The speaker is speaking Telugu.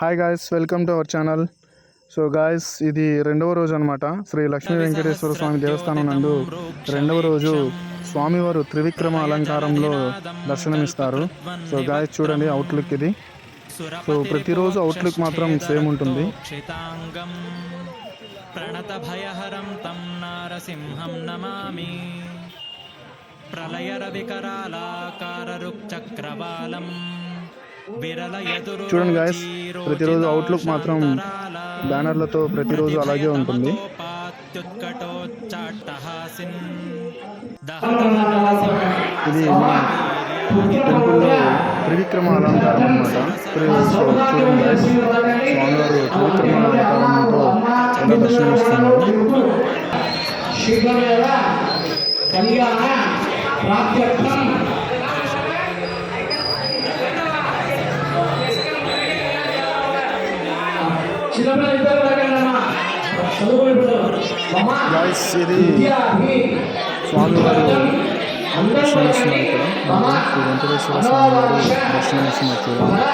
Hi guys welcome to our channel so guys ఇది రెండవ రోజు అనమాట శ్రీ లక్ష్మీ వెంకటేశ్వర స్వామి దేవస్థానం నందు రెండవ రోజు స్వామివారు త్రివిక్రమ అలంకారంలో దర్శనమిస్తారు. సో గాయస్ చూడండి అవుట్లుక్ ఇది. సో ప్రతిరోజు అవుట్లుక్ మాత్రం సేమ్ ఉంటుంది. ప్రణత భయహరం తం నారసింహం నమామి. ప్రళయ వికరాలాకార రుక్చక్రవాలం. విరల ఎదురు చూడండి గాయస్ ప్రతిరోజు అవుట్లుక్ మాత్రం బ్యానర్లతో ప్రతిరోజు అలాగే ఉంటుంది. ఇది మన టెంపుల్లో త్రివిక్రమ అలంకారం అనమాట చూడండి స్వామివారు త్రివిక్రమ అలంకారంతో ఎలా దర్శనమిస్తున్నారు. కళ్యాణ చిన్నపిల్లలు ఇద్దరు ఉన్నారమ్మా. చదువుకునే పిల్లలు. అమ్మా, గాయస్ ఇది విద్య, మీ స్వామివారు అందరూ దర్శనమిస్తున్నారు ఇక్కడ మనకు శ్రీ వెంకటేశ్వర స్వామివారు దర్శనమిస్తున్నారు చూడండి